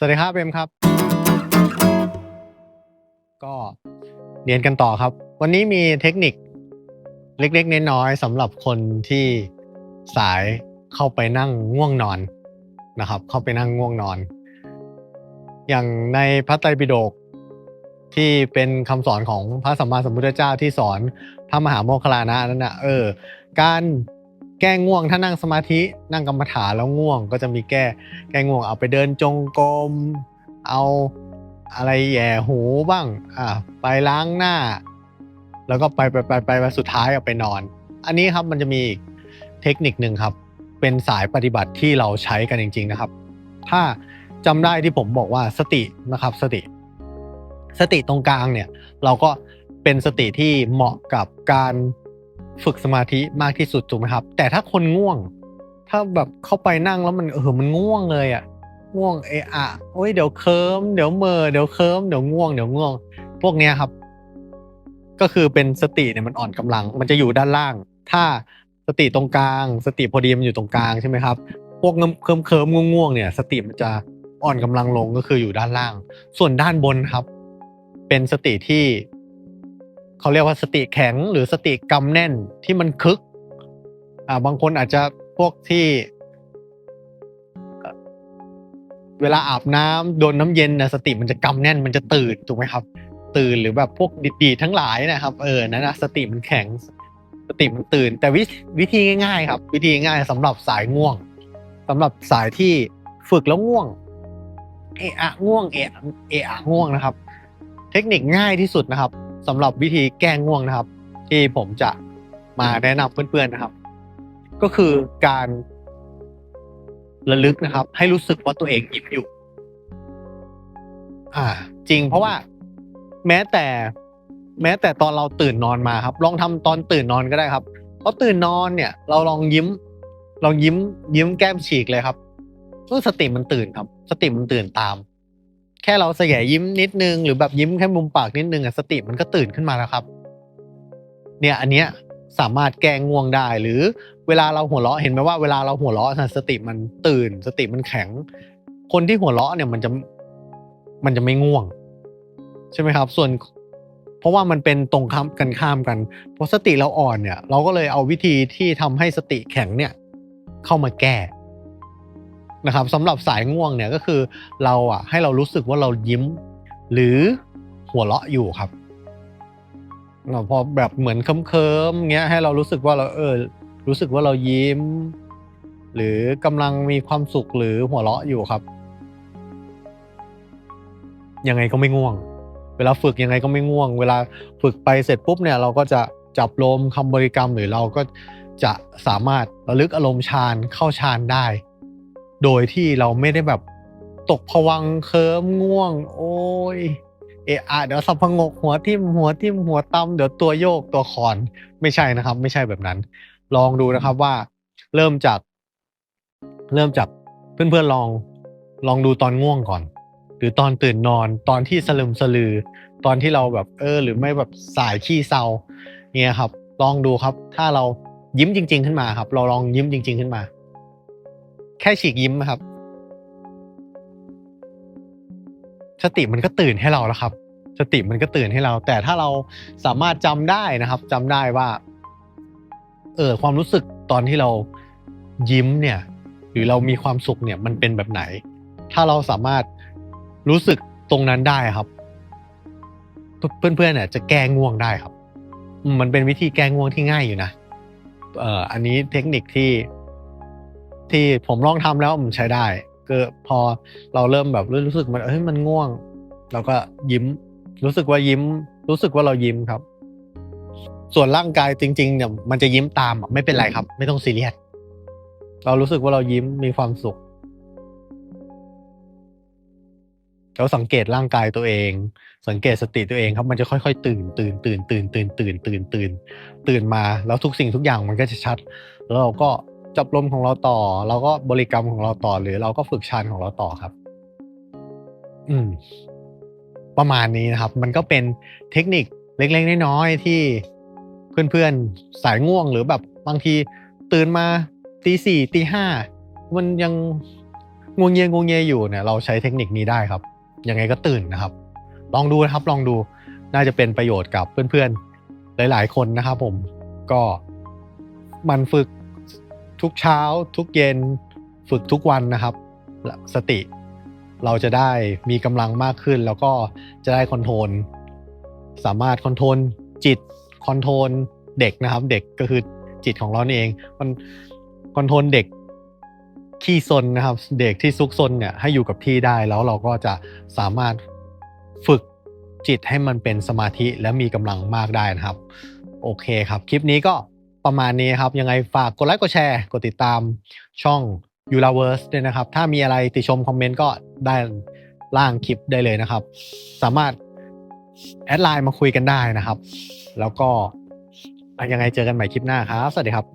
สวัสดีครับเบมครับ ก็เรียนกันต่อครับ วันนี้มีเทคนิคเล็กๆน้อยๆสำหรับคนที่สายเข้าไปนั่งง่วงนอนนะครับ เข้าไปนั่งง่วงนอน อย่างในพระไตรปิฎกที่เป็นคำสอนของพระสัมมาสัมพุทธเจ้าที่สอนพระมหาโมคคลลานะนั่นนะเออ การ แก้ง่วงถ้านั่งสมาธินั่งกรรมฐานแล้วง่วง ก็จะมีแก้แก้ง่วงเอาไปเดินจงกรมเอาอะไรแย่หูบ้างอ่าไปล้างหน้า แล้วก็ไปไปไปไปไปสุดท้ายเอาไปนอน อันนี้ครับมันจะมีอีกเทคนิคหนึ่งครับ เป็นสายปฏิบัติที่เราใช้กันจริง ๆนะครับ ถ้าจำได้ที่ผมบอกว่าสตินะครับสติ สติตรงกลางเนี่ย เราก็เป็นสติที่เหมาะกับการ ฝึกสมาธิมากที่สุดถูกไหมครับ แต่ถ้าคนง่วง ถ้าแบบเข้าไปนั่งแล้วมันเออมันง่วงเลยอะง่วงเอะอะโอ้ยเดี๋ยวเคิมเดี๋ยวเมอเดี๋ยวเคิมเดี๋ยวง่วงเดี๋ยวง่วง พวกเนี้ยครับ ก็คือเป็นสติเนี่ยมันอ่อนกำลัง มันจะอยู่ด้านล่าง ถ้าสติตรงกลาง สติพอดีมันอยู่ตรงกลางใช่ไหมครับ พวกเคิมเคิมเคิมง่วงง่วงเนี่ย สติมันจะอ่อนกำลังลงก็คืออยู่ด้านล่าง ส่วนด้านบนครับ เป็นสติที่ เขาเรียกว่าสติแข็งหรือสติกำแน่นที่มันคึก อ่า บางคนอาจจะพวกที่ เวลาอาบน้ำโดนน้ำเย็นนะสติมันจะกำแน่นมันจะตื่นถูกไหมครับ ตื่นหรือแบบพวกดีๆทั้งหลายนะครับ เออนั่นนะสติมันแข็ง สติมันตื่น แต่วิวิธีง่ายๆ ครับ วิธีง่ายสำหรับสายง่วงสำหรับสายที่ฝึกแล้วง่วง เอะอะง่วงเอะเอะอะง่วงนะครับ เทคนิคง่ายที่สุดนะครับ สำหรับวิธีแก้ง่วงนะครับ ที่ผมจะมาแนะนำเพื่อนๆนะครับ ก็คือการระลึกนะครับ ให้รู้สึกว่าตัวเองยิ้มอยู่ อ่า จริงเพราะว่าแม้แต่แม้แต่ตอนเราตื่นนอนมาครับ ลองทำตอนตื่นนอนก็ได้ครับเพราะตื่นนอนเนี่ย เราลองยิ้ม ลองยิ้ม ยิ้มแก้มฉีกเลยครับเพื่อสติมันตื่นครับ สติมันตื่นตาม แค่เราแสยยิ้มนิดนึง หรือแบบยิ้มแค่มุมปากนิดนึงอะสติมันก็ตื่นขึ้นมาแล้วครับ เนี่ยอันเนี้ยสามารถแก้ง่วงได้ หรือเวลาเราหัวเราะเห็นไหมว่าเวลาเราหัวเราะน่ะสติมันตื่น สติมันแข็ง คนที่หัวเราะเนี่ยมันจะมันจะไม่ง่วง ใช่ไหมครับ ส่วนเพราะว่ามันเป็นตรงข้ามกันข้ามกันเพราะสติเราอ่อนเนี่ย เราก็เลยเอาวิธีที่ทำให้สติแข็งเนี่ย เข้ามาแก้ นะครับสำหรับสายง่วงเนี่ยก็คือเราอะให้เรารู้สึกว่าเรายิ้ม หรือหัวเราะอยู่ครับเราพอแบบเหมือนเคิมๆเงี้ยให้เรารู้สึกว่าเราเออ รู้สึกว่าเรายิ้ม หรือกำลังมีความสุขหรือหัวเราะอยู่ครับ ยังไงก็ไม่ง่วง เวลาฝึกยังไงก็ไม่ง่วง เวลาฝึกไปเสร็จปุ๊บเนี่ย เราก็จะจับลมคำบริกรรมหรือเราก็จะสามารถระลึกอารมณ์ฌานเข้าฌานได้ โดยที่เราไม่ได้แบบตกผวังเคิมง่วง โอ้ยเอะอะเดี๋ยวสับพงกหัวทิ่มหัวทิ่มหัวตำเดี๋ยวตัวโยกตัวคอนไม่ใช่นะครับ ไม่ใช่แบบนั้น ลองดูนะครับว่า เริ่มจาก เริ่มจากเพื่อนๆลอง ลองดูตอนง่วงก่อน หรือตอนตื่นนอนตอนที่สลึมสลือ ตอนที่เราแบบเออ หรือไม่แบบสายขี้เศร้าเนี่ยครับ ลองดูครับ ถ้าเรายิ้มจริง ๆ ขึ้นมาครับ เราลองยิ้มจริง ๆ ขึ้นมา ค่ฉีกยิ้มนะครับ สติมันก็ตื่นให้เราแล้วครับ สติมันก็ตื่นให้เรา แต่ถ้าเราสามารถจำได้นะครับจำได้ว่า เออความรู้สึกตอนที่เรายิ้มเนี่ย หรือเรามีความสุขเนี่ยมันเป็นแบบไหน ถ้าเราสามารถรู้สึกตรงนั้นได้ครับ เพื่อนๆเนี่ยจะแก้ง่วงได้ครับมมันเป็นวิธีแก้ง่วงที่ง่ายอยู่นะเอ่ออันนี้เทคนิคที่ ที่ผมลองทำแล้วมันใช้ได้ก็พอเราเริ่มแบบรู้สึกมันเฮ้ยมันง่วง เราก็ยิ้ม รู้สึกว่ายิ้ม รู้สึกว่าเรายิ้มครับ ส่วนร่างกายจริง ๆ เนี่ย มันจะยิ้มตามไม่เป็นไรครับ ไม่ต้องซีเรียสเรารู้สึกว่าเรายิ้มมีความสุขเราสังเกตร่างกายตัวเอง สังเกตสติตัวเองครับ มันจะค่อยๆ ตื่น ตื่น ตื่น ตื่น ตื่น ตื่น ตื่น ตื่น ตื่นมา แล้วทุกสิ่งทุกอย่างมันก็จะชัด แล้วเราก็ จับลมของเราต่อ เราก็บริกรรมของเราต่อ หรือเราก็ฝึกฌานของเราต่อครับ อืม ประมาณนี้นะครับ มันก็เป็นเทคนิคเล็กๆน้อยๆที่เพื่อนๆสายง่วงหรือแบบบางทีตื่นมาตีสี่ตีห้ามันยังงวงเงียงวงเงียอยู่เนี่ย เราใช้เทคนิคนี้ได้ครับยังไงก็ตื่นนะครับ ลองดูนะครับ ลองดูน่าจะเป็นประโยชน์กับเพื่อนๆ หลาย ๆ คนนะครับผมก็มันฝึก ทุกเช้า ทุกเย็นฝึกทุกวันนะครับ สติเราจะได้มีกำลังมากขึ้น แล้วก็จะได้คอนโทรลสามารถคอนโทรลจิตคอนโทรลเด็กนะครับ เด็กก็คือจิตของเรานี่เองมันคอนโทรลเด็กขี้ซนนะครับ เด็กที่ซุกซนเนี่ยให้อยู่กับที่ได้แล้วเราก็จะสามารถฝึกจิตให้มันเป็นสมาธิและมีกำลังมากได้นะครับ โอเคครับ คลิปนี้ก็ ประมาณนี้ครับ ยังไงฝากกดไลค์กดแชร์กดติดตามช่อง u l a v e r s e ด้วยนะครับ ถ้ามีอะไรติชมคอมเมนต์ก็ได้ล่างคลิปได้เลยนะครับ สามารถแอดไลน์มาคุยกันได้นะครับ แล้วก็ยังไงเจอกันใหม่คลิปหน้าครับ สวัสดีครับ